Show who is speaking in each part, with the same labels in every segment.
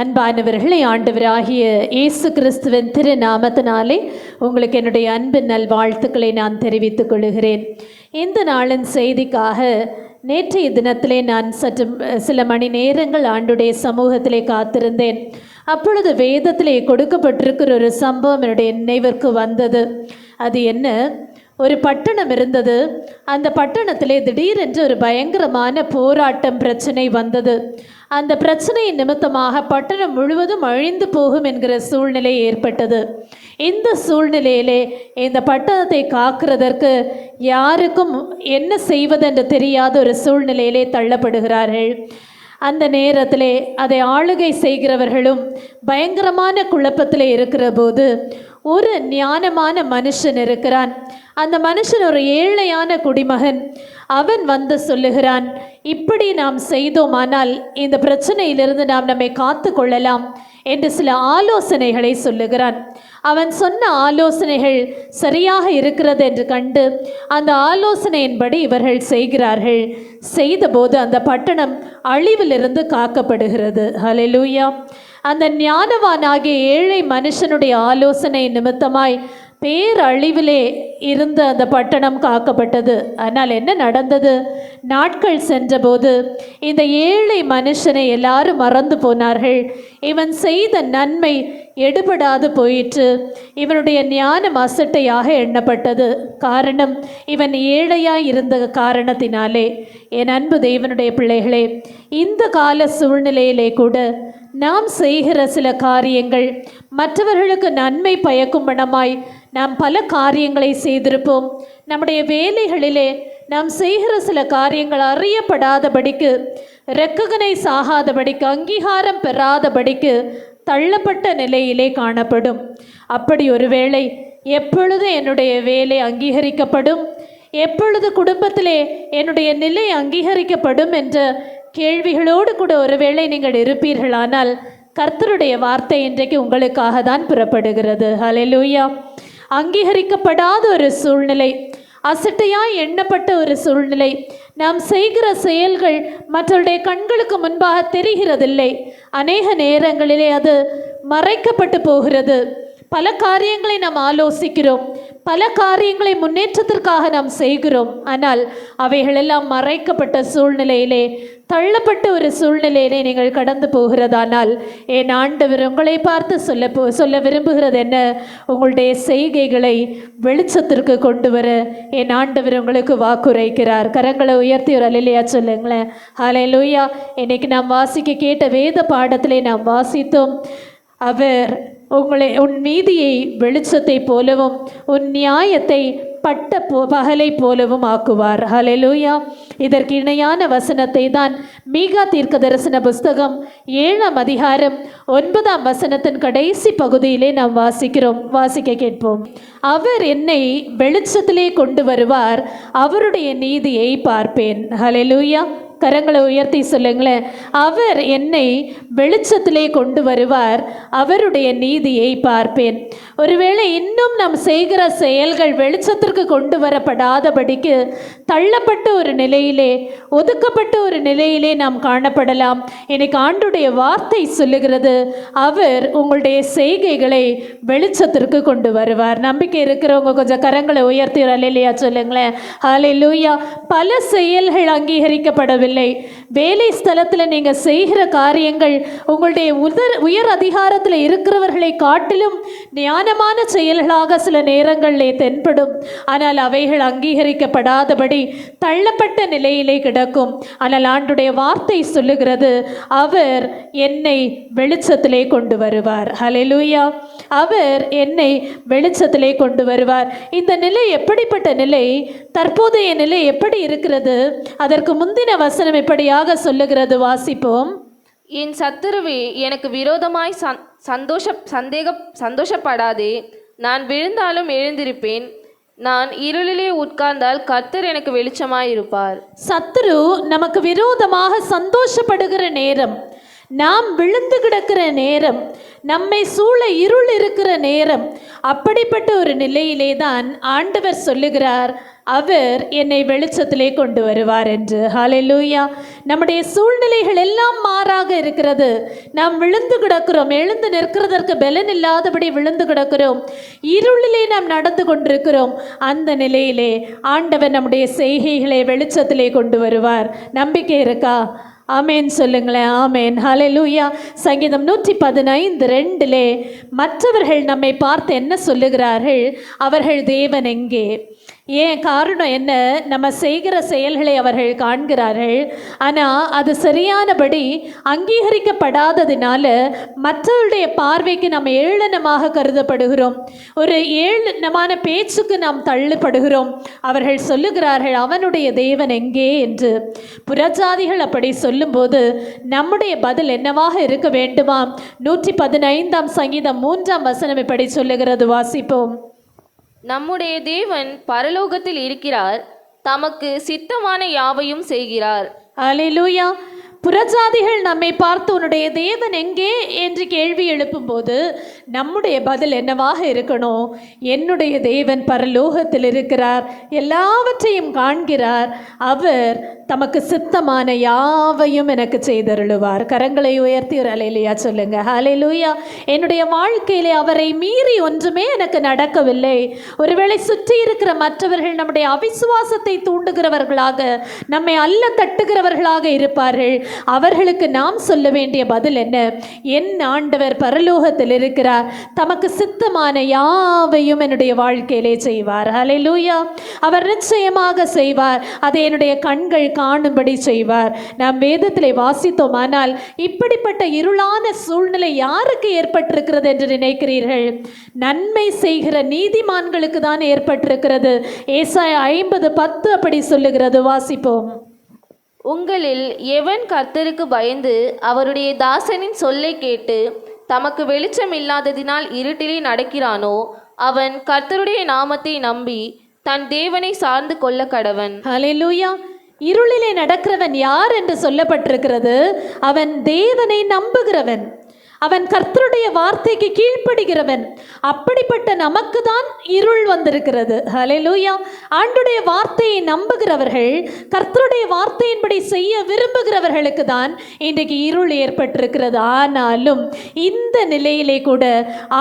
Speaker 1: அன்பானவர்களை ஆண்டவராகிய இயேசு கிறிஸ்துவின் திருநாமத்தினாலே உங்களுக்கு என்னுடைய அன்பின் நல்வாழ்த்துக்களை நான் தெரிவித்துக் கொள்கிறேன். இந்த நாளின் செய்திக்காக நேற்றைய தினத்திலே நான் சற்று சில மணி நேரங்கள் ஆண்டுடைய சமூகத்திலே காத்திருந்தேன். அப்பொழுது வேதத்திலே கொடுக்கப்பட்டிருக்கிற ஒரு சம்பவம் என்னுடைய நினைவிற்கு வந்தது. அது என்ன? ஒரு பட்டணம் இருந்தது. அந்த பட்டணத்திலே திடீரென்று ஒரு பயங்கரமான போராட்டம் பிரச்சனை வந்தது. அந்த பிரச்சனையின் நிமித்தமாக பட்டணம் முழுவதும் அழிந்து போகும் என்கிற சூழ்நிலை ஏற்பட்டது. இந்த சூழ்நிலையிலே இந்த பட்டணத்தை காக்கிறதற்கு யாருக்கும் என்ன செய்வதென்று தெரியாத ஒரு சூழ்நிலையிலே தள்ளப்படுகிறார்கள். அந்த நேரத்திலே அதை ஆளுகை செய்கிறவர்களும் பயங்கரமான குழப்பத்தில் இருக்கிற போது ஒரு ஞானமான மனுஷன் இருக்கிறான். அந்த மனுஷன் ஒரு ஏழையான குடிமகன். அவன் வந்து சொல்லுகிறான் இப்படி நாம் செய்தோமானால் இந்த பிரச்சனையிலிருந்து நாம் நம்மை காத்து கொள்ளலாம் என்று சில ஆலோசனைகளை சொல்லுகிறான். அவன் சொன்ன ஆலோசனைகள் சரியாக இருக்கிறது என்று கண்டு அந்த ஆலோசனையின்படி இவர்கள் செய்கிறார்கள். செய்தபோது அந்த பட்டணம் அழிவிலிருந்து காக்கப்படுகிறது. ஹலெலூயா அந்த ஞானவானாகிய ஏழை மனுஷனுடைய ஆலோசனை நிமித்தமாய் பேரழிவிலே இருந்த அந்த பட்டணம் காக்கப்பட்டது. ஆனால் என்ன நடந்தது? நாட்கள் சென்றபோது இந்த ஏழை மனுஷனை எல்லாரும் மறந்து போனார்கள். இவன் செய்த நன்மை எடுபடாது போயிற்று. இவனுடைய ஞானம் அசட்டையாக எண்ணப்பட்டது. காரணம் இவன் ஏழையாய் இருந்த காரணத்தினாலே. என் அன்பு தேவனுடைய பிள்ளைகளே இந்த கால சூழ்நிலையிலே கூட நாம் செய்கிற சில காரியங்கள் மற்றவர்களுக்கு நன்மை பயக்கும் பணமாய் நாம் பல காரியங்களை செய்திருப்போம். நம்முடைய வேலைகளிலே நாம் செய்கிற சில காரியங்கள் அறியப்படாதபடிக்கு ரெக்ககனைஸ் ஆகாதபடிக்கு அங்கீகாரம் பெறாதபடிக்கு தள்ளப்பட்ட நிலையிலே காணப்படும். அப்படி ஒருவேளை எப்பொழுது என்னுடைய வேலை அங்கீகரிக்கப்படும்? எப்பொழுது குடும்பத்திலே என்னுடைய நிலை அங்கீகரிக்கப்படும் என்று கேள்விகளோடு கூட ஒருவேளை நீங்கள் இருப்பீர்களானால் கர்த்தருடைய வார்த்தை இன்றைக்கு உங்களுக்காக தான் புறப்படுகிறது. ஹalleluya. அங்கீகரிக்கப்படாத ஒரு சூழ்நிலை அசட்டையாய் எண்ணப்பட்ட ஒரு சூழ்நிலை நாம் செய்கிற செயல்கள் மற்றவருடைய கண்களுக்கு முன்பாக தெரிகிறதில்லை. அநேக நேரங்களிலே அது மறைக்கப்பட்டு போகிறது. பல காரியங்களை நாம் ஆலோசிக்கிறோம். பல காரியங்களை முன்னேற்றத்திற்காக நாம் செய்கிறோம். ஆனால் அவைகளெல்லாம் மறைக்கப்பட்ட சூழ்நிலையிலே தள்ளப்பட்ட ஒரு சூழ்நிலையிலே நீங்கள் கடந்து போகிறதானால் என் ஆண்டவர் உங்களை பார்த்து சொல்ல போ சொல்ல விரும்புகிறது என்ன? உங்களுடைய செய்கைகளை வெளிச்சத்திற்கு கொண்டு வர என் ஆண்டவர் உங்களுக்கு வாக்குரைக்கிறார். கரங்களை உயர்த்தி ஒரு அலையிலையா சொல்லுங்களேன். அலையிலூயா இன்னைக்கு நாம் வாசிக்க கேட்ட வேத பாடத்திலே நாம் வாசித்தோம். அவர் உங்களை உன் நீதியை வெளிச்சத்தை போலவும் உன் நியாயத்தை பட்ட போ பகலை போலவும் ஆக்குவார். ஹலெலூயா இதற்கு இணையான வசனத்தை தான் மீகா தீர்க்க தரிசன புஸ்தகம் ஏழாம் அதிகாரம் ஒன்பதாம் வசனத்தின் கடைசி பகுதியிலே நாம் வாசிக்கிறோம். வாசிக்க கேட்போம். அவர் என்னை வெளிச்சத்திலே கொண்டு வருவார் அவருடைய நீதியை பார்ப்பேன். ஹலெலூயா கரங்களை உயர்த்தி சொல்லுங்களேன். அவர் என்னை வெளிச்சத்திலே கொண்டு வருவார். அவருடைய நீதியை பார்ப்பேன். ஒருவேளை இன்னும் நாம் செய்கிற செயல்கள் வெளிச்சத்திற்கு கொண்டு வரப்படாதபடிக்கு தள்ளப்பட்ட ஒரு நிலையிலே ஒதுக்கப்பட்ட ஒரு நிலையிலே நாம் காணப்படலாம். இன்னைக்கு ஆண்டுடைய வார்த்தை சொல்லுகிறது. அவர் உங்களுடைய செய்கைகளை வெளிச்சத்திற்கு கொண்டு வருவார். நம்பிக்கை இருக்கிறவங்க கொஞ்சம் கரங்களை உயர்த்தி இல்லையா சொல்லுங்களேன். ஹாலே லூயா பல செயல்கள் அங்கீகரிக்கப்படவில்லை. இல்லை வேலை ஸ்தலத்தில் நீங்கள் செய்கிற காரியங்கள் உங்களுடைய உதர் உயர் அதிகாரத்தில் இருக்கிறவர்களை காட்டிலும் ஞானமான செயல்களாக சில நேரங்களிலே தென்படும். ஆனால் அவைகள் அங்கீகரிக்கப்படாதபடி தள்ளப்பட்ட நிலையிலே கிடக்கும். ஆனால் ஆண்டுடைய வார்த்தை சொல்லுகிறது அவர் என்னை வெளிச்சத்திலே கொண்டு வருவார். ஹalleluya அவர் என்னை வெளிச்சத்திலே கொண்டு வருவார். இந்த நிலை எப்படிப்பட்ட நிலை? தற்போதைய நிலை எப்படி இருக்கிறது? அதற்கு முந்தின வசனம் இப்படியாக சொல்லுகிறது வாசிப்போம்.
Speaker 2: என் சத்துருவே எனக்கு விரோதமாய் சந் சந்தோஷ சந்தேக சந்தோஷப்படாதே. நான் விழுந்தாலும் எழுந்திருப்பேன். நான் இருளிலே உட்கார்ந்தால் கர்த்தர் எனக்கு வெளிச்சமாயிருப்பார்.
Speaker 1: சத்துரு நமக்கு விரோதமாக சந்தோஷப்படுகிற நேரம். நாம் விழுந்து கிடக்கிற நேரம் நம்மை சூழ இருள் இருக்கிற நேரம் அப்படிப்பட்ட ஒரு நிலையிலே தான் ஆண்டவர் சொல்லுகிறார் அவர் என்னை வெளிச்சத்திலே கொண்டு வருவார் என்று. ஹalleluya நம்முடைய சூழ்நிலைகள் எல்லாம் மாறாக இருக்கிறது. நாம் விழுந்து கிடக்கிறோம் எழுந்து நிற்கிறதற்கு பலன் இல்லாதபடி விழுந்து கிடக்கிறோம். இருளிலே நாம் நடந்து கொண்டிருக்கிறோம். அந்த நிலையிலே ஆண்டவர் நம்முடைய செய்கைகளை வெளிச்சத்திலே கொண்டு வருவார். நம்பிக்கை இருக்கா? ஆமேன் சொல்லுங்களேன் ஆமேன். ஹalleluya சங்கீதம் நூற்றி பதினைந்து ரெண்டிலே மற்றவர்கள் நம்மை பார்த்து என்ன சொல்லுகிறார்கள்? அவர்கள் தேவன் எங்கே? ஏன் காரணம் என்ன? நம்ம செய்கிற செயல்களை அவர்கள் காண்கிறார்கள். ஆனால் அது சரியானபடி அங்கீகரிக்கப்படாததினால மற்றவருடைய பார்வைக்கு நாம் ஏளனமாக கருதப்படுகிறோம். ஒரு ஏளனமான பேச்சுக்கு நாம் தள்ளப்படுகிறோம். அவர்கள் சொல்லுகிறார்கள் அவனுடைய தேவன் எங்கே? என்று. புறஜாதிகள் அப்படி சொல்லும்போது நம்முடைய பதில் என்னவாக இருக்க வேண்டுமா நூற்றி பதினைந்தாம் சங்கீதம் மூன்றாம் வசனம் இப்படி சொல்லுகிறது. வாசிப்போம்.
Speaker 2: நம்முடைய தேவன் பரலோகத்தில் இருக்கிறார். தமக்கு சித்தமான யாவையும் செய்கிறார்.
Speaker 1: அலையிலூயா புறஜாதிகள் நம்மை பார்த்து உன்னுடைய தேவன் எங்கே என்று கேள்வி எழுப்பும்போது நம்முடைய பதில் என்னவாக இருக்கணும்? என்னுடைய தேவன் பரலோகத்தில் இருக்கிறார் எல்லாவற்றையும் காண்கிறார். அவர் தமக்கு சித்தமான யாவையும் எனக்கு செய்தருளுவார். கரங்களை உயர்த்தி ஒரு அலையிலையா சொல்லுங்க. அலையிலூயா என்னுடைய வாழ்க்கையிலே அவரை மீறி ஒன்றுமே எனக்கு நடக்கவில்லை. ஒருவேளை சுற்றி இருக்கிற மற்றவர்கள் நம்முடைய அவிசுவாசத்தை தூண்டுகிறவர்களாக நம்மை அல்ல தட்டுகிறவர்களாக இருப்பார்கள். அவர்களுக்கு நாம் சொல்ல வேண்டிய பதில் என்ன? என் ஆண்டவர் பரலோகத்தில் இருக்கிறார். தமக்கு சித்தமான யாவையும் என்னுடைய வாழ்க்கையிலே செய்வார். ஹalleluya அவர் நிச்சயமாக செய்வார். அதை என்னுடைய கண்கள் காணும்படி செய்வார். நாம் வேதத்திலே வாசித்தோமானால் இப்படிப்பட்ட இருளான சூழ்நிலை யாருக்கு ஏற்பட்டிருக்கிறது என்று நினைக்கிறீர்கள்? நன்மை செய்கிற நீதிமான்களுக்கு தான் ஏற்பட்டிருக்கிறது. ஏசாய ஐம்பது பத்து அப்படி சொல்லுகிறது. வாசிப்போம்.
Speaker 2: உங்களில் எவன் கர்த்தருக்கு பயந்து அவருடைய தாசனின் சொல்லை கேட்டு தமக்கு வெளிச்சம் இல்லாததினால் இருட்டிலே நடக்கிறானோ அவன் கர்த்தருடைய நாமத்தை நம்பி தன் தேவனை சார்ந்து கொள்ள கடவன்
Speaker 1: ஹalleluya. இருளிலே நடக்கிறவன் யார் என்று சொல்லப்பட்டிருக்கிறது? அவன் தேவனை நம்புகிறவன். அவன் கர்த்தருடைய வார்த்தைக்கு கீழ்ப்படுகிறவன். அப்படிப்பட்ட நமக்கு தான் இருள் வந்திருக்கிறது. ஹலெலூயா ஆண்டுடைய வார்த்தையை நம்புகிறவர்கள் கர்த்தருடைய வார்த்தையின்படி செய்ய விரும்புகிறவர்களுக்கு தான் இன்றைக்கு இருள் ஏற்பட்டிருக்கிறது. ஆனாலும் இந்த நிலையிலே கூட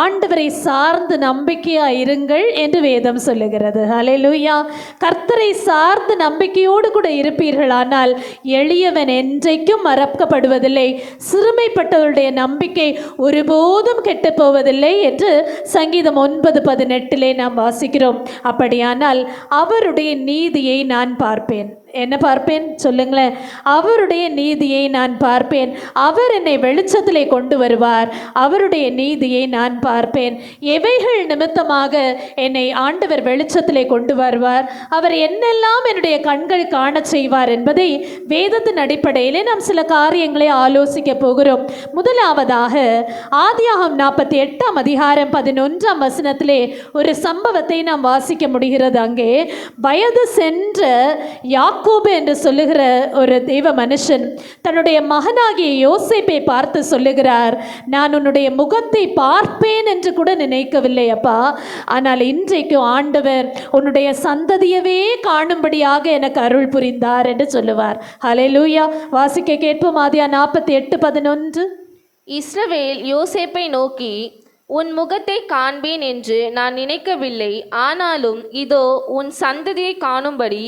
Speaker 1: ஆண்டவரை சார்ந்து நம்பிக்கையா இருங்கள் என்று வேதம் சொல்லுகிறது. ஹலெலூயா கர்த்தரை சார்ந்து நம்பிக்கையோடு கூட இருப்பீர்களானால் எளியவன் என்றைக்கும் மறக்கப்படுவதில்லை. சிறுமைப்பட்டவருடைய நம்பிக்கை ஒருபோதும் கெட்டு போவதில்லை என்று சங்கீதம் ஒன்பது பதினெட்டிலே நாம் வாசிக்கிறோம். அப்படியானால் அவருடைய நீதியை நான் பார்ப்பேன். என்ன பார்ப்பேன்? சொல்லுங்களேன். அவருடைய நீதியை நான் பார்ப்பேன். அவர் என்னை வெளிச்சத்திலே கொண்டு வருவார். அவருடைய நீதியை நான் பார்ப்பேன். எவைகள் நிமித்தமாக என்னை ஆண்டவர் வெளிச்சத்திலே கொண்டு வருவார். அவர் என்னெல்லாம் என்னுடைய கண்கள் காண செய்வார் என்பதை வேதத்தின் அடிப்படையிலே நாம் சில காரியங்களை ஆலோசிக்க போகிறோம். முதலாவதாக ஆதியாகம் நாற்பத்தி எட்டாம் அதிகாரம் பதினொன்றாம் வசனத்திலே ஒரு சம்பவத்தை நாம் வாசிக்க முடிகிறது. அங்கே வயது சென்ற யாக்கோபு என்று சொல்லுகிற ஒரு தெய்வ மனுஷன் தன்னுடைய மகனாகிய யோசேப்பை பார்த்து சொல்லுகிறார் நான் உன்னுடைய முகத்தை பார்ப்பேன் என்று கூட நினைக்கவில்லை அப்பா. ஆனால் இன்றைக்கு ஆண்டவர் உன்னுடைய சந்ததியவே காணும்படியாக எனக்கு அருள் புரிந்தார் என்று சொல்லுவார். ஹalleluya. வாசிக்க கேட்போம். ஆதியா நாற்பத்தி எட்டு பதினொன்று.
Speaker 2: இஸ்ரவேல் யோசேப்பை நோக்கி உன் முகத்தை காண்பேன் என்று நான் நினைக்கவில்லை. ஆனாலும் இதோ உன் சந்ததியை காணும்படி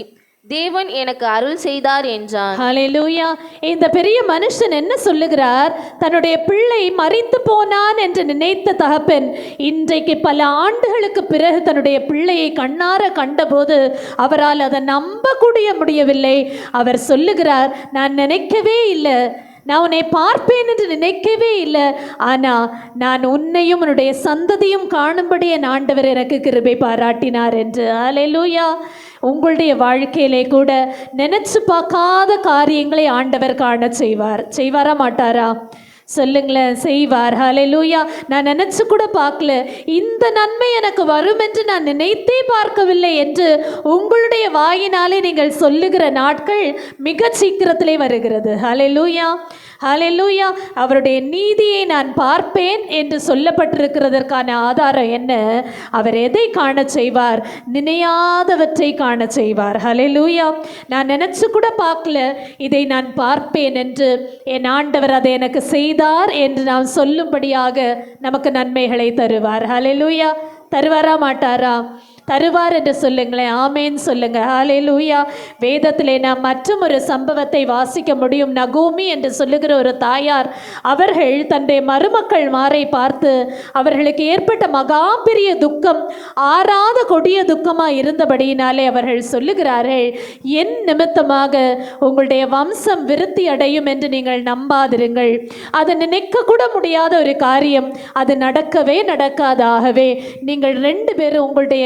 Speaker 2: தேவன் எனக்கு அருள் செய்தார் என்றான்.
Speaker 1: ஹalleluya. இந்த பெரிய மனுஷன் என்ன சொல்லுகிறார்? தன்னுடைய பிள்ளை மறித்து போனான் என்று நினைத்த தகப்பன் இன்றைக்கு பல ஆண்டுகளுக்கு பிறகு தன்னுடைய பிள்ளையை கண்ணார கண்டபோது அவரால் அதை நம்பக்கூடிய முடியவில்லை. அவர் சொல்லுகிறார் நான் நினைக்கவே இல்லை. நான் உன்னை பார்ப்பேன் என்று நினைக்கவே இல்லை. ஆனால் நான் உன்னையும் உன்னுடைய சந்ததியும் காணும்படி என் ஆண்டவர் எனக்கு கிருபை பாராட்டினார் என்று. அலையலூயா உங்களுடைய வாழ்க்கையிலே கூட நினைச்சு பார்க்காத காரியங்களை ஆண்டவர் காண செய்வார். செய்வாரா மாட்டாரா? சொல்லுங்களேன் செய்வார். ஹalleluya. நான் நினைச்சு கூட பார்க்கல. இந்த நன்மை எனக்கு வரும் என்று நான் நினைத்தே பார்க்கவில்லை என்று உங்களுடைய வாயினாலே நீங்கள் சொல்லுகிற நாட்கள் மிக சீக்கிரத்திலே வருகிறது. ஹalleluya. ஹalleluya. அவருடைய நீதியை நான் பார்ப்பேன் என்று சொல்லப்பட்டிருக்கிறதற்கான ஆதாரம் என்ன? அவர் எதை காண செய்வார்? நினையாதவற்றை காண செய்வார். ஹalleluya. நான் நினச்சி கூட பார்க்கல. இதை நான் பார்ப்பேன் என்று. என் ஆண்டவர் அதை எனக்கு செய்தார் என்று நாம் சொல்லும்படியாக நமக்கு நன்மைகளை தருவார். ஹalleluya. தருவாரா மாட்டாரா? தருவார் என்று சொல்லுங்களேன். ஆமேன்னு சொல்லுங்க. ஹாலே லூயா வேதத்திலே நாம் மற்றும் ஒரு சம்பவத்தை வாசிக்க முடியும். நகோமி என்று சொல்லுகிற ஒரு தாயார் அவர்கள் தன்னுடைய மருமக்கள் மாறை பார்த்து அவர்களுக்கு ஏற்பட்ட மகா பெரிய துக்கம் ஆறாத கொடிய துக்கமாக இருந்தபடியினாலே அவர்கள் சொல்லுகிறார்கள் என் நிமித்தமாக உங்களுடைய வம்சம் விருத்தி அடையும் என்று நீங்கள் நம்பாதிருங்கள். அதை நினைக்க கூட முடியாத ஒரு காரியம். அது நடக்கவே நடக்காதாகவே நீங்கள் ரெண்டு பேரும் உங்களுடைய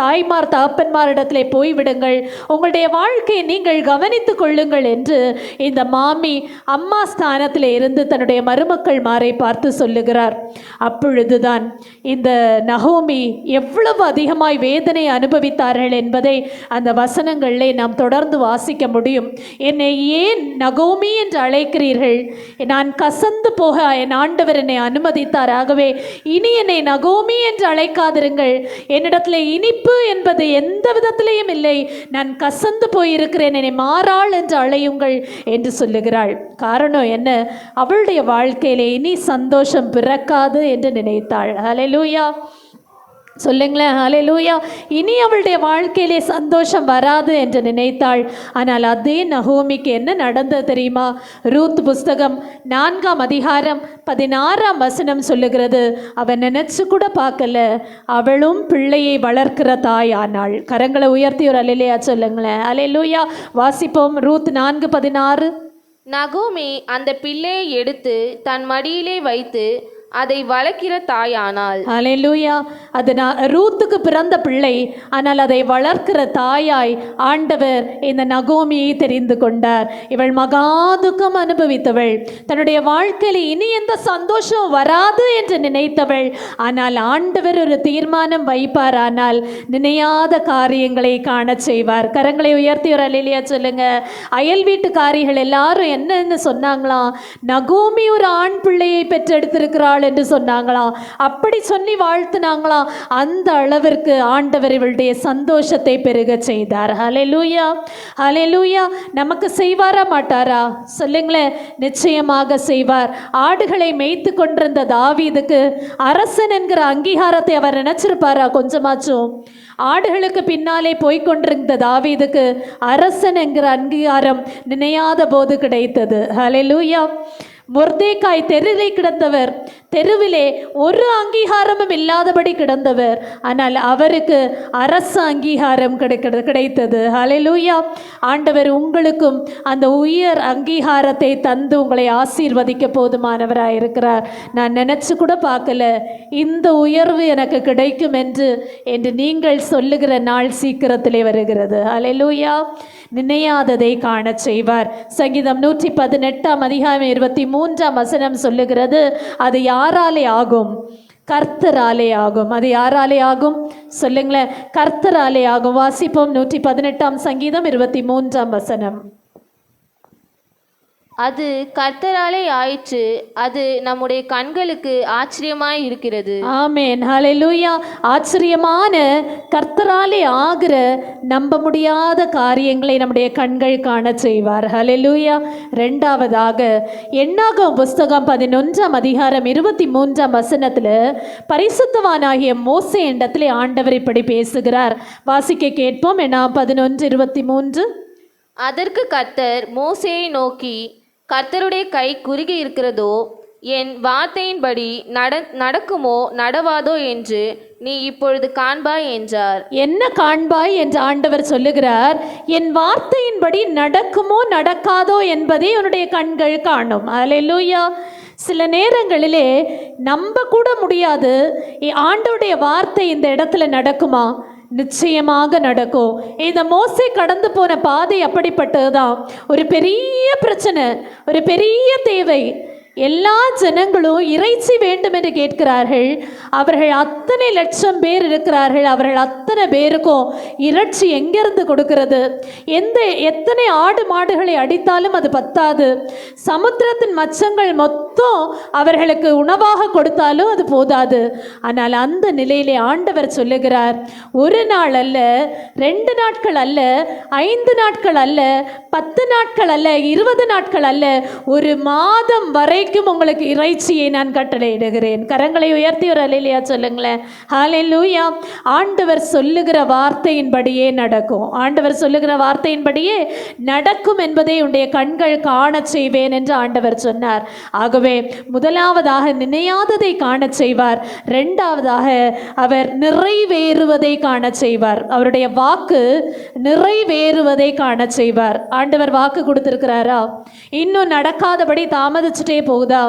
Speaker 1: தாய்மார் தகப்பன்மாரிடத்திலே போய்விடுங்கள். உங்களுடைய வாழ்க்கையை நீங்கள் கவனித்துக் கொள்ளுங்கள் என்று இந்த மாமி அம்மா ஸ்தானத்தில் இருந்து தன்னுடைய மருமக்கள் மாரை பார்த்து சொல்லுகிறார். அப்பொழுதுதான் இந்த நகோமி எவ்வளவு அதிகமாய் வேதனை அனுபவித்தார்கள் என்பதை அந்த வசனங்களிலே நாம் தொடர்ந்து வாசிக்க முடியும். என்னை ஏன் நகோமி என்று அழைக்கிறீர்கள்? நான் கசந்து போக என் ஆண்டவர் என்னை அனுமதித்தார். ஆகவே இனி என்னை நகோமி என்று அழைக்காதிருங்கள். என்னிடத்தில் இனிப்பு என்பது எந்த விதத்திலேயும் இல்லை. நான் கசந்து போயிருக்கிறேன். என்னை மாறாள் என்று அழையுங்கள் என்று சொல்லுகிறாள். காரணம் என்ன? அவளுடைய வாழ்க்கையிலே இனி சந்தோஷம் பிறக்காது என்று நினைத்தாள். ஹalleluya சொல்லுங்களேன் ஹalleluya இனி அவளுடைய வாழ்க்கையிலே சந்தோஷம் வராது என்று நினைத்தாள். ஆனால் அதே நகோமிக்கு என்ன நடந்தது தெரியுமா? ரூத் புஸ்தகம் நான்காம் அதிகாரம் பதினாறாம் வசனம் சொல்லுகிறது. அவன் நினச்சி கூட பார்க்கல. அவளும் பிள்ளையை வளர்க்கிற தாய் ஆனாள் கரங்களை உயர்த்தி ஒரு அலையிலையா சொல்லுங்களேன். அலையிலூயா வாசிப்போம் ரூத் நான்கு பதினாறு.
Speaker 2: நகோமி அந்த பிள்ளையை எடுத்து தன் மடியிலே வைத்து அதை வளர்க்கிற தாயானாள்
Speaker 1: அலையிலூயா அது நான் ரூத்துக்கு பிறந்த பிள்ளை ஆனால் அதை வளர்க்கிற தாயாய் ஆண்டவர் இந்த நகோமியை தெரிந்து கொண்டார். இவள் மகா துக்கம் அனுபவித்தவள். தன்னுடைய வாழ்க்கையில் இனி எந்த சந்தோஷம் வராது என்று நினைத்தவள். ஆனால் ஆண்டவர் ஒரு தீர்மானம் வைப்பார் ஆனால் நினையாத காரியங்களை காண செய்வார். கரங்களை உயர்த்தி ஒரு அலையிலையா சொல்லுங்க. அயல் வீட்டுக்காரிகள் எல்லாரும் என்னன்னு சொன்னாங்களாம். நகோமி ஒரு ஆண் பிள்ளையை பெற்றெடுத்திருக்கிறாள். என்று சொன்னாங்களாம் அப்படி சொல்லி வாழ்த்தினாங்களாம் அந்த அளவிற்கு ஆண்டவர் இவளுடைய சந்தோஷத்தை பெருக செய்தார். ஹalleluya ஹalleluya நமக்கு செய்வாரா மாட்டாரா? சொல்லுங்களேன். நிச்சயமாக செய்வார். ஆடுகளை மேய்த்து கொண்டிருந்த தாவீதுக்கு அரசன் என்கிற அங்கீகாரத்தை அவர் நினைச்சிருப்பாரா? கொஞ்சமாச்சும். ஆடுகளுக்கு பின்னாலே போய்கொண்டிருந்த தாவீதுக்கு அரசன் என்கிற அங்கீகாரம் நினையாத போது கிடைத்தது. ஹalleluya மொர்தேக்காய் தெருவிலே கிடந்தவர். தெருவிலே ஒரு அங்கீகாரமும் இல்லாதபடி கிடந்தவர். ஆனால் அவருக்கு அரசு அங்கீகாரம் கிடைக்க கிடைத்தது. ஹalleluya. ஆண்டவர் உங்களுக்கும் அந்த உயர் அங்கீகாரத்தை தந்து உங்களை ஆசீர்வதிக்க போதுமானவராக இருக்கிறார். நான் நினச்சி கூட பார்க்கல. இந்த உயர்வு எனக்கு கிடைக்கும் என்று என்று நீங்கள் சொல்லுகிற நாள் சீக்கிரத்திலே வருகிறது. ஹalleluya. நினையாததை காணச் செய்வார். சங்கீதம் நூற்றி பதினெட்டாம் அதிகாரம் இருபத்தி மூன்றாம் வசனம் சொல்லுகிறது அது யாராலே ஆகும்? கர்த்தராலே ஆகும். அது யாராலே ஆகும்? சொல்லுங்களேன். கர்த்தராலே ஆகும். வாசிப்போம் நூற்றி பதினெட்டாம் சங்கீதம் இருபத்தி மூன்றாம் வசனம்.
Speaker 2: அது கர்த்தராலே ஆயிற்று. அது நம்முடைய கண்களுக்கு ஆச்சரியமாய் இருக்கிறது.
Speaker 1: ஆமேன். ஹalleluya. ஆச்சரியமான கர்த்தராலே ஆகிற நம்ப முடியாத காரியங்களை நம்முடைய கண்கள் காண செய்வார். ஹalleluya. ரெண்டாவதாக எண்ணாகம் புஸ்தகம் பதினொன்றாம் அதிகாரம் இருபத்தி மூன்றாம் வசனத்தில் பரிசுத்தவானாகிய மோசே இடத்திலே ஆண்டவர் இப்படி பேசுகிறார். வாசிக்க கேட்போம். என்னா பதினொன்று இருபத்தி மூன்று
Speaker 2: அதற்கு கர்த்தர் மோசேயை நோக்கி கர்த்தருடைய கை குறுகி இருக்கிறதோ என் வார்த்தையின்படி நட நடக்குமோ நடவாதோ என்று நீ இப்பொழுது காண்பாய் என்றார்.
Speaker 1: என்ன காண்பாய் என்று ஆண்டவர் சொல்லுகிறார் என் வார்த்தையின்படி நடக்குமோ நடக்காதோ என்பதை உன்னுடைய கண்கள் காணும். அல்லேலூயா சில நேரங்களிலே நம்ப கூட முடியாது இ- வார்த்தை இந்த இடத்துல நடக்குமா? நிச்சயமாக நடக்கும் இந்த மோசை கடந்து போன பாதை அப்படிப்பட்டதுதான். ஒரு பெரிய பிரச்சனை ஒரு பெரிய தேவை. எல்லா ஜனங்களும் இறைச்சி வேண்டும் என்று கேட்கிறார்கள். அவர்கள் அத்தனை லட்சம் பேர் இருக்கிறார்கள். அவர்கள் அத்தனை பேருக்கும் இறைச்சி எங்கிருந்து கொடுக்கிறது? எந்த எத்தனை ஆடு மாடுகளை அடித்தாலும் அது பத்தாது. சமுத்திரத்தின் மச்சங்கள் மொத்தம் அவர்களுக்கு உணவாக கொடுத்தாலும் அது போதாது. ஆனால் அந்த நிலையிலே ஆண்டவர் சொல்லுகிறார் ஒரு நாள் அல்ல ரெண்டு நாட்கள் அல்ல ஐந்து நாட்கள் அல்ல பத்து நாட்கள் அல்ல இருபது நாட்கள் அல்ல ஒரு மாதம் வரை வரைக்கும் உங்களுக்கு இறைச்சியை நான் கட்டளையிடுகிறேன். கரங்களை உயர்த்தி ஒரு அலையிலையா சொல்லுங்களேன். ஹalleluya. ஆண்டவர் சொல்லுகிற வார்த்தையின்படியே நடக்கும். ஆண்டவர் சொல்லுகிற வார்த்தையின்படியே நடக்கும் என்பதை உடைய கண்கள் காண செய்வேன் என்று ஆண்டவர் சொன்னார். ஆகவே முதலாவதாக நினையாததை காண செய்வார். ரெண்டாவதாக அவர் நிறைவேறுவதை காண செய்வார். அவருடைய வாக்கு நிறைவேறுவதை காண செய்வார். ஆண்டவர் வாக்கு கொடுத்திருக்கிறாரா? இன்னும் நடக்காதபடி தாமதிச்சுட்டே போ போகுதா?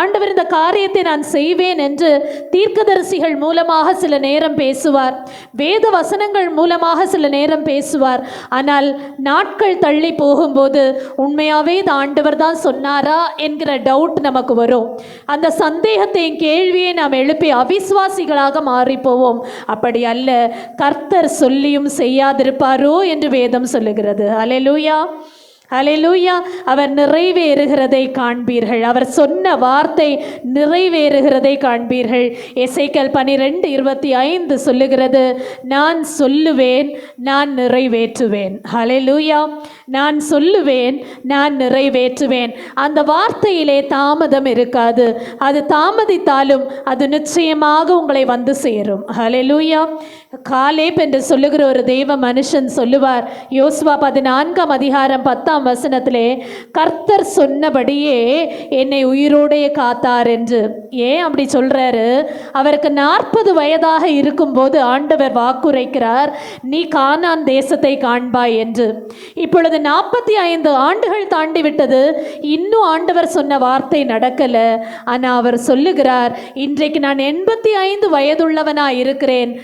Speaker 1: ஆண்டவர் இந்த காரியத்தை நான் செய்வேன் என்று தீர்க்கதரிசிகள் மூலமாக சில நேரம் பேசுவார். வேத வசனங்கள் மூலமாக சில நேரம் பேசுவார். ஆனால் நாட்கள் தள்ளி போகும்போது உண்மையாகவே இந்த ஆண்டவர் தான் சொன்னாரா என்கிற டவுட் நமக்கு வரும். அந்த சந்தேகத்தை கேள்வியை நாம் எழுப்பி அவிசுவாசிகளாக மாறிப்போவோம். அப்படி அல்ல கர்த்தர் சொல்லியும் செய்யாதிருப்பாரோ என்று வேதம் சொல்லுகிறது. அலையலூயா அலையலூயா அவர் நிறைவேறுகிறதை காண்பீர்கள். அவர் சொன்ன வார்த்தை நிறைவேறுகிறதை காண்பீர்கள். எசைக்கல் பனிரெண்டு இருபத்தி ஐந்து சொல்லுகிறது நான் சொல்லுவேன் நான் நிறைவேற்றுவேன். ஹalleluya. நான் சொல்லுவேன் நான் நிறைவேற்றுவேன். அந்த வார்த்தையிலே தாமதம் இருக்காது. அது தாமதித்தாலும் அது நிச்சயமாக உங்களை வந்து சேரும். ஹalleluya. காலேப் என்று சொல்லுகிற ஒரு தெய்வ மனுஷன் சொல்லுவார். யோசுவா பதினான்காம் அதிகாரம் பத்தாம் வசனத்திலே கர்த்தர் சொன்னபடியே என்னை உயிரோடைய காத்தார் என்று. ஏன் அப்படி சொல்றாரு? அவருக்கு நாற்பது வயதாக இருக்கும்போது ஆண்டவர் வாக்குரைக்கிறார் நீ கானான் தேசத்தை காண்பாய் என்று. இப்பொழுது நாற்பத்தி ஐந்து ஆண்டுகள் தாண்டி விட்டது இன்னும் ஆண்டவர் சொன்ன வார்த்தை நடக்கல. ஆனால் அவர் சொல்லுகிறார் இன்றைக்கு நான் எண்பத்தி ஐந்து வயதுள்ளவனா இருக்கிறேன்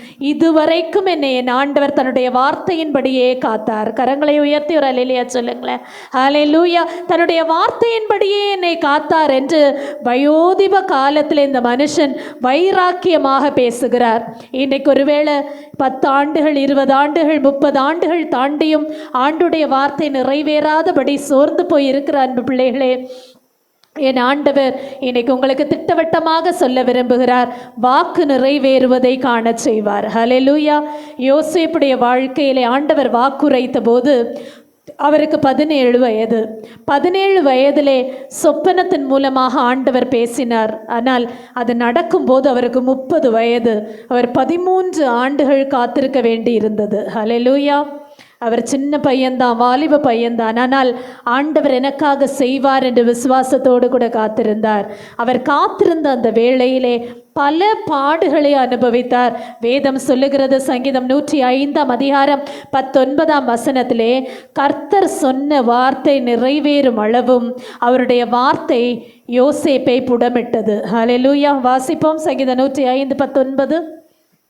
Speaker 1: வரைக்கும் என்னை என் ஆண்டவர் தன்னுடைய வார்த்தையின்படியே காத்தார். கரங்களை உயர்த்தி ஒரு அலையிலையா சொல்லுங்களேன். ஹalleluya தன்னுடைய வார்த்தையின்படியே என்னை காத்தார் என்று வயோதிப காலத்தில் இந்த மனுஷன் வைராக்கியமாக பேசுகிறார். இன்றைக்கு ஒருவேளை பத்து ஆண்டுகள் இருபது ஆண்டுகள் முப்பது ஆண்டுகள் தாண்டியும் ஆண்டுடைய வார்த்தை நிறைவேறாதபடி சோர்ந்து போய் இருக்கிற அன்பு பிள்ளைகளே என் ஆண்டவர் இன்னைக்கு உங்களுக்கு திட்டவட்டமாக சொல்ல விரும்புகிறார். வாக்கு நிறைவேறுவதை காணச் செய்வார். ஹலெலூயா யோசிப்புடைய வாழ்க்கையிலே ஆண்டவர் வாக்குரைத்த போது அவருக்கு பதினேழு வயது. பதினேழு வயதிலே சொப்பனத்தின் மூலமாக ஆண்டவர் பேசினார். ஆனால் அது நடக்கும்போது அவருக்கு முப்பது வயது. அவர் பதிமூன்று ஆண்டுகள் காத்திருக்க வேண்டி இருந்தது ஹலெலூயா அவர் சின்ன பையன்தான் வாலிப பையன்தான். ஆனால் ஆண்டவர் எனக்காக செய்வார் என்று விசுவாசத்தோடு கூட காத்திருந்தார். அவர் காத்திருந்த அந்த வேளையிலே பல பாடுகளை அனுபவித்தார். வேதம் சொல்லுகிறது சங்கீதம் நூற்றி ஐந்தாம் அதிகாரம் பத்தொன்பதாம் வசனத்திலே கர்த்தர் சொன்ன வார்த்தை நிறைவேறும் அளவும் அவருடைய வார்த்தை யோசேப்பை புடமிட்டது. ஹalleluya வாசிப்போம் சங்கீதம் நூற்றி ஐந்து பத்தொன்பது.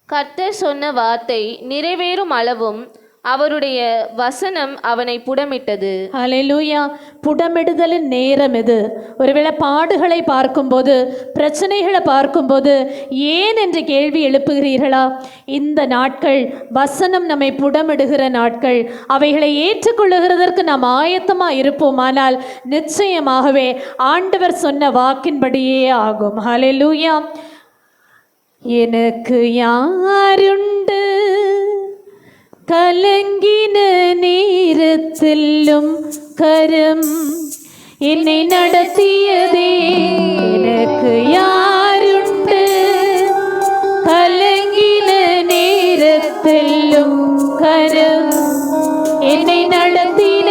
Speaker 2: கர்த்தர் சொன்ன வார்த்தை நிறைவேறும் அளவும் அவருடைய வசனம் அவனை புடமிட்டது.
Speaker 1: ஹalleluya புடமிடுதலின் நேரம் இது. ஒருவேளை பாடுகளை பார்க்கும்போது பிரச்சனைகளை பார்க்கும்போது ஏன் என்று கேள்வி எழுப்புகிறீர்களா? இந்த நாட்கள் வசனம் நம்மை புடமிடுகிற நாட்கள். அவைகளை ஏற்றுக்கொள்ளுகிறதற்கு நாம் ஆயத்தமாக இருப்போம் ஆனால் நிச்சயமாகவே ஆண்டவர் சொன்ன வாக்கின்படியே ஆகும். ஹalleluya எனக்கு யாருண்டு? കലങ്കിന് നേരത്തെല്ലും കരം. എന്നെ നടത്തിയതേ എനക്ക് യാരുണ്ട്? കലങ്കിന് നേരത്തെല്ലും കരം. എന്നെ നടത്തിയ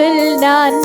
Speaker 1: நடுவில் நான்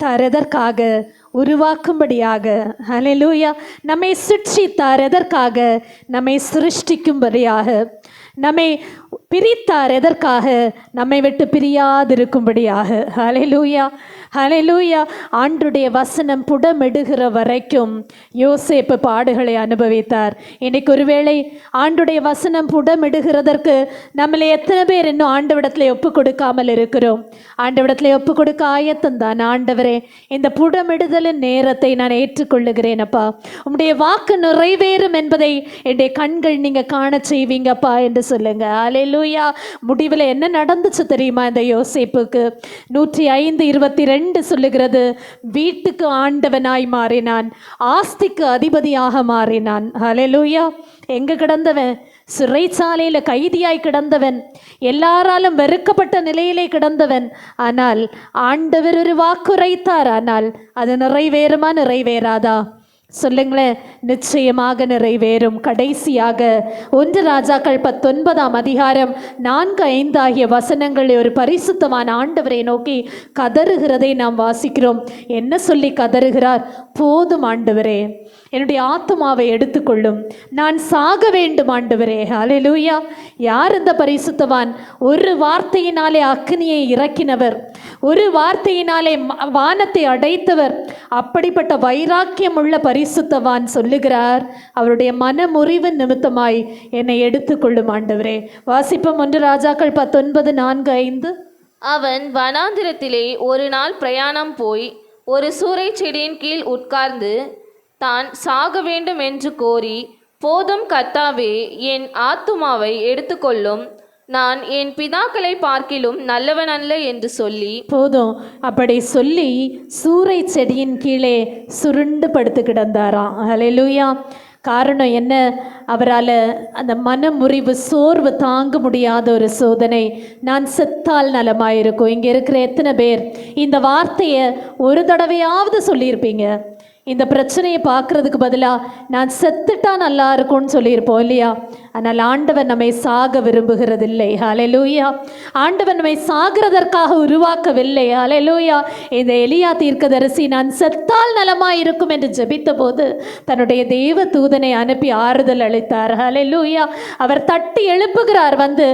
Speaker 1: தரதற்காக உருவாக்கும்படியாக. ஹalleluya நம்மை சுற்றி எதற்காக நம்மை சிருஷ்டிக்கும்படியாக. நம்மை பிரித்தார் எதற்காக நம்மை விட்டு பிரியாதிருக்கும்படியாக. ஹalleluya ஹalleluya. ஆண்டுடைய வசனம் புடமிடுகிற வரைக்கும் யோசேப்பு பாடுகளை அனுபவித்தார். இன்னைக்கு ஒருவேளை ஆண்டுடைய வசனம் புடமிடுகிறதற்கு நம்மளை எத்தனை பேர் இன்னும் ஆண்டவிடத்தில் ஒப்பு கொடுக்காமல் இருக்கிறோம்? ஆண்டவிடத்தில் ஒப்பு கொடுக்க ஆயத்தம் தான். ஆண்டவரே இந்த புடமிடுதலின் நேரத்தை நான் ஏற்றுக்கொள்ளுகிறேன் அப்பா. உம்முடைய வாக்கு நிறைவேறும் என்பதை என்னுடைய கண்கள் நீங்கள் காண செய்வீங்கப்பா என்று சொல்லுங்க. அலையலூயா முடிவில் என்ன நடந்துச்சு தெரியுமா இந்த யோசேப்புக்கு? நூற்றி ஐந்து இருபத்தி ரெண்டு சொல்லுகிறது. வீட்டுக்கு ஆண்டவனாய் மாறினான். ஆஸ்திக்கு அதிபதியாக மாறினான். ஹலெலூயா எங்கே கிடந்தவன்? சிறைச்சாலையில கைதியாய் கிடந்தவன். எல்லாராலும் வெறுக்கப்பட்ட நிலையிலே கிடந்தவன். ஆனால் ஆண்டவர் ஒரு வாக்குரைத்தார். ஆனால் அது நிறைவேறுமா? நிறைவேறாதா? சொல்லுங்களேன். நிச்சயமாக நிறைவேறும். கடைசியாக ஒன்று ராஜாக்கள் பத்தொன்பதாம் அதிகாரம் நான்கு ஐந்து ஆகிய வசனங்களை ஒரு பரிசுத்தமான ஆண்டவரை நோக்கி கதறுகிறதை நாம் வாசிக்கிறோம். என்ன சொல்லி கதறுகிறார்? போதும் ஆண்டவரே. என்னுடைய ஆத்மாவை எடுத்துக்கொள்ளும். நான் சாக வேண்டும் ஆண்டவரே. ஹalleluya யார் இந்த பரிசுத்தவான்? ஒரு வார்த்தையினாலே அக்னியை இறக்கினவர். ஒரு வார்த்தையினாலே வானத்தை அடைத்தவர். அப்படிப்பட்ட வைராக்கியம் உள்ள பரிசுத்தவான் சொல்லுகிறார். அவருடைய மனமுறிவு நிமித்தமாய் என்னை எடுத்துக்கொள்ளும் ஆண்டவரே. வாசிப்போம் ஒன்று ராஜாக்கள் பத்தொன்பது நான்கு ஐந்து.
Speaker 2: அவன் வனாந்திரத்திலே ஒரு நாள் பிரயாணம் போய் ஒரு சூறை செடியின் கீழ் உட்கார்ந்து தான் சாக வேண்டும் என்று கோரி போதும் கத்தாவே என் ஆத்துமாவை எடுத்துக்கொள்ளும். நான் என் பிதாக்களை பார்க்கிலும் நல்லவன் அல்ல என்று சொல்லி
Speaker 1: போதும் அப்படி சொல்லி சூறை செடியின் கீழே சுருண்டு படுத்து கிடந்தாராம். அலையிலூயா காரணம் என்ன? அவரால் அந்த மனமுறிவு சோர்வு தாங்க முடியாத ஒரு சோதனை நான் செத்தால் நலமாயிருக்கும். இங்கே இருக்கிற எத்தனை பேர் இந்த வார்த்தையை ஒரு தடவையாவது சொல்லியிருப்பீங்க. இந்த பிரச்சனையை பார்க்கறதுக்கு பதிலாக நான் செத்துட்டா நல்லா இருக்கும்னு சொல்லியிருப்போம் இல்லையா? ஆனால் ஆண்டவர் நம்மை சாக விரும்புகிறதில்லை. ஹalleluya ஆண்டவர் நம்மை சாகிறதற்காக உருவாக்கவில்லை. ஹalleluya இந்த எலியா தீர்க்கதரிசி நான் செத்தால் நலமாக இருக்கும் என்று ஜபித்த போது தன்னுடைய தெய்வ தூதனை அனுப்பி ஆறுதல் அளித்தார். ஹalleluya அவர் தட்டி எழுப்புகிறார் வந்து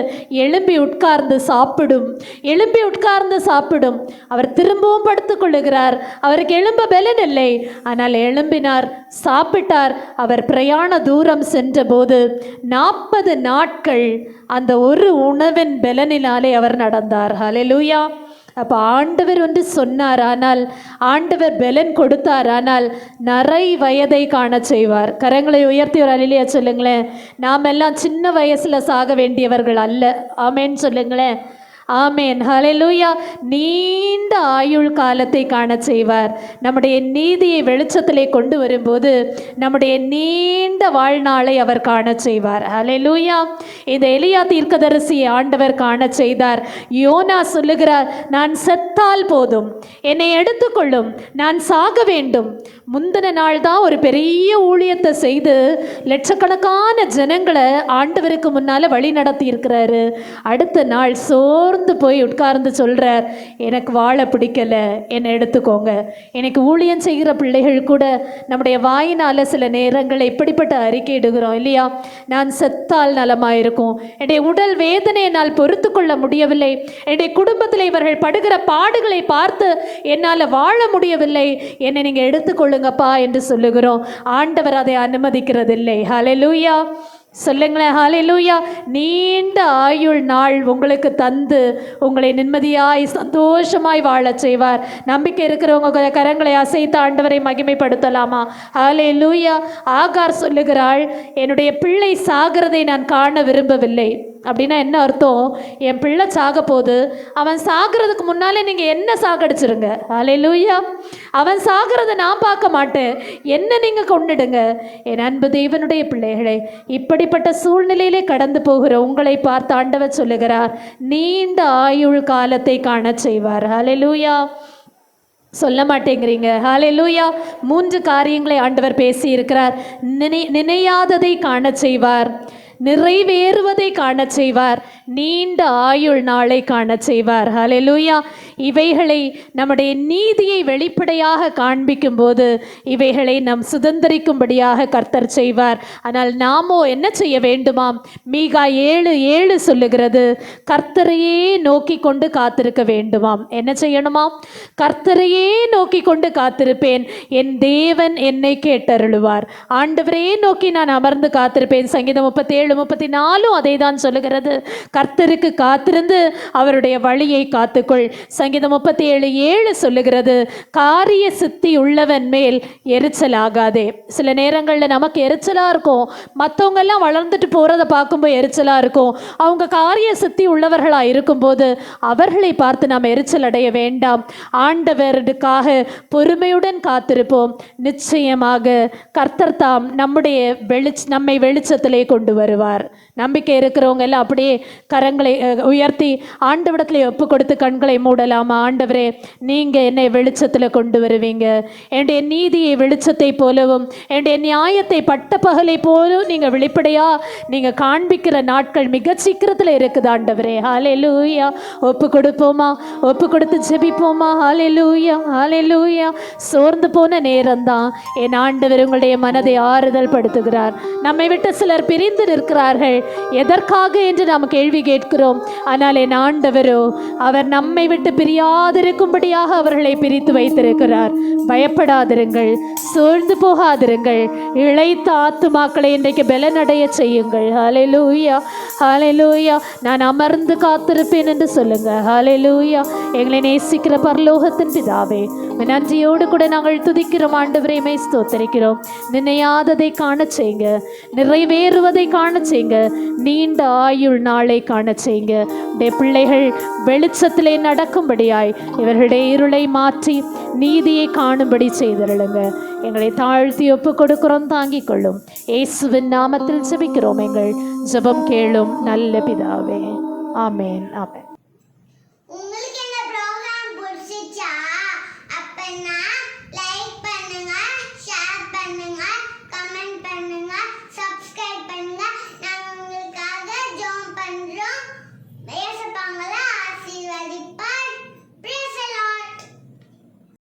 Speaker 1: எழும்பி உட்கார்ந்து சாப்பிடும். எழும்பி உட்கார்ந்து சாப்பிடும். அவர் திரும்பவும் படுத்துக் கொள்ளுகிறார். அவருக்கு எழும்ப பலன் இல்லை ஆனால் எழும்பினார் சாப்பிட்டார். அவர் பிரயாண தூரம் சென்றபோது நாற்பது நாட்கள் அந்த ஒரு உணவின் பலனினாலே அவர் நடந்தார். ஹalleluya அப்போ ஆண்டவர் வந்து சொன்னார் ஆனால் ஆண்டவர் பெலன் கொடுத்தார் ஆனால் நிறை வயதை காண செய்வார். கரங்களை உயர்த்தி ஒரு அலிலியா சொல்லுங்களேன். நாம் எல்லாம் சின்ன வயசில் சாக வேண்டியவர்கள் அல்ல. ஆமேன்னு சொல்லுங்களேன். ஆமேன். ஹலெலூயா நீண்ட ஆயுள் காலத்தை காண செய்வார். நம்முடைய நீதியை வெளிச்சத்திலே கொண்டு வரும்போது நம்முடைய நீண்ட வாழ்நாளை அவர் காண செய்வார். ஹலெலூயா இந்த எலியா தீர்க்கதரிசியை ஆண்டவர் காண செய்தார். யோனா சொல்லுகிறார் நான் செத்தால் போதும். என்னை எடுத்துக்கொள்ளும். நான் சாக வேண்டும். முந்தின நாள் தான் ஒரு பெரிய ஊழியத்தை செய்து லட்சக்கணக்கான ஜனங்களை ஆண்டவருக்கு முன்னால் வழி நடத்தி இருக்கிறாரு அடுத்த நாள் சோர்ந்து போய் உட்கார்ந்து சொல்கிறார் எனக்கு வாழ பிடிக்கல என்னை எடுத்துக்கோங்க. எனக்கு ஊழியம் செய்கிற பிள்ளைகள் கூட நம்முடைய வாயினால் சில நேரங்களில் இப்படிப்பட்ட அறிக்கை இடுகிறோம் இல்லையா? நான் செத்தால் நலமாக இருக்கும் என்னுடைய உடல் வேதனை என்னால் பொறுத்து கொள்ள முடியவில்லை. என்னுடைய குடும்பத்தில் இவர்கள் படுகிற பாடுகளை பார்த்து என்னால் வாழ முடியவில்லை. என்னை நீங்கள் எடுத்துக்கொள்ள கொடுங்கப்பா என்று சொல்லுகிறோம். ஆண்டவர் அதை அனுமதிக்கிறதில்லை. ஹலெலூயா சொல்லுங்களேன். ஹாலிலூயா நீண்ட ஆயுள் நாள் உங்களுக்கு தந்து உங்களை நிம்மதியாய் சந்தோஷமாய் வாழச் செய்வார். நம்பிக்கை இருக்கிறவங்க கொஞ்சம் கரங்களை அசைத்து ஆண்டவரை மகிமைப்படுத்தலாமா? ஹalleluya ஆகார் சொல்லுகிறாள் என்னுடைய பிள்ளை சாகிறதை நான் காண விரும்பவில்லை. அப்படின்னா என்ன அர்த்தம்? என் பிள்ளை சாக போது அவன் சாகிறதுக்கு முன்னாலே நீங்கள் என்ன சாகடிச்சிருங்க? ஹalleluya அவன் சாகிறத நான் பார்க்க மாட்டேன். என்ன நீங்கள் கொண்டுடுங்க என் அன்பு தேவனுடைய பிள்ளைகளே இப்படிப்பட்ட சூழ்நிலையிலே கடந்து போகிற உங்களை பார்த்து ஆண்டவர் சொல்லுகிறார் நீண்ட ஆயுள் காலத்தை காணச் செய்வார். ஹalleluya சொல்ல மாட்டேங்கிறீங்க. ஹாலே லூயா மூன்று காரியங்களை ஆண்டவர் பேசியிருக்கிறார். நினை நினையாததை காண செய்வார். நிறைவேறுவதை காணச் செய்வார். நீண்ட ஆயுள் நாளை காணச் செய்வார். ஹalleluya இவைகளை நம்முடைய நீதியை வெளிப்படையாக காண்பிக்கும் போது இவைகளை நாம் சுதந்திரிக்கும்படியாக கர்த்தர் செய்வார். ஆனால் நாமோ என்ன செய்ய வேண்டுமாம்? மீகா ஏழு ஏழு சொல்லுகிறது கர்த்தரையே நோக்கி கொண்டு காத்திருக்க வேண்டுமாம். என்ன செய்யணுமாம் கர்த்தரையே நோக்கி கொண்டு காத்திருப்பேன். என் தேவன் என்னை கேட்டருளுவார். ஆண்டவரே நோக்கி நான் அமர்ந்து காத்திருப்பேன். சங்கீதம் முப்பத்தேழு ஏழு முப்பத்தி நாலும் அதை தான் சொல்லுகிறது. கர்த்தருக்கு காத்திருந்து அவருடைய வழியை காத்துக்கொள். சங்கீதம் முப்பத்தி ஏழு ஏழு சொல்லுகிறது காரிய சித்தி உள்ளவன் மேல் எரிச்சல் ஆகாதே. சில நேரங்களில் நமக்கு எரிச்சலாக இருக்கும். மற்றவங்கெல்லாம் வளர்ந்துட்டு போகிறத பார்க்கும்போது எரிச்சலாக இருக்கும். அவங்க காரிய சித்தி உள்ளவர்களாக இருக்கும்போது அவர்களை பார்த்து நாம் எரிச்சல் அடைய வேண்டாம். ஆண்டவருக்காக பொறுமையுடன் காத்திருப்போம். நிச்சயமாக கர்த்தர் தாம் நம்முடைய வெளிச் நம்மை வெளிச்சத்திலே கொண்டு வருவார். llevar நம்பிக்கை இருக்கிறவங்க எல்லாம் அப்படியே கரங்களை உயர்த்தி ஆண்டவிடத்தில் ஒப்பு கொடுத்து கண்களை மூடலாமா? ஆண்டவரே நீங்கள் என்னை வெளிச்சத்தில் கொண்டு வருவீங்க. என்னுடைய நீதியை வெளிச்சத்தை போலவும் என்னுடைய நியாயத்தை பட்ட பகலை போலும் நீங்கள் வெளிப்படையாக நீங்கள் காண்பிக்கிற நாட்கள் மிக சீக்கிரத்தில் இருக்குது ஆண்டவரே. ஹாலே லூயா ஒப்பு கொடுப்போமா? ஒப்பு கொடுத்து ஜெபிப்போமா? ஹாலே லூயா ஹாலே லூயா சோர்ந்து போன நேரம்தான். என் ஆண்டவர் உங்களுடைய மனதை ஆறுதல் படுத்துகிறார் நம்மை விட்டு சிலர் பிரிந்து நிற்கிறார்கள். எதற்காக என்று நாம் கேள்வி கேட்கிறோம். ஆனால் என் ஆண்டவரோ அவர் நம்மை விட்டு பிரியாதிருக்கும்படியாக அவர்களை பிரித்து வைத்திருக்கிறார். பயப்படாதிருங்கள் சோழ்ந்து போகாதிருங்கள் இழைத்த ஆத்துமாக்களை இன்றைக்கு பலனடைய செய்யுங்கள். ஹalleluya லூயா நான் அமர்ந்து காத்திருப்பேன் என்று சொல்லுங்க. ஹalleluya எங்களை நேசிக்கிற பரலோகத்தின் பிதாவே நன்றியோடு கூட நாங்கள் துதிக்கிறோம். ஆண்டவரை மை ஸ்தோத்தரிக்கிறோம். நினையாததை காண செய்யுங்க. நிறைவேறுவதை காண செய்யுங்க. நீண்ட ஆயுள் நாளை காண செய்யுங்க. உடைய பிள்ளைகள் வெளிச்சத்திலே நடக்கும்படியாய் இவர்களுடைய இருளை மாற்றி நீதியை காணும்படி செய்திருளுங்க. எங்களை தாழ்த்தி ஒப்பு கொடுக்கிறோம் தாங்கிக் கொள்ளும். இயேசுவின் நாமத்தில் ஜெபிக்கிறோம் எங்கள் ஜெபம் கேளும் நல்ல பிதாவே. ஆமேன் ஆமேன்.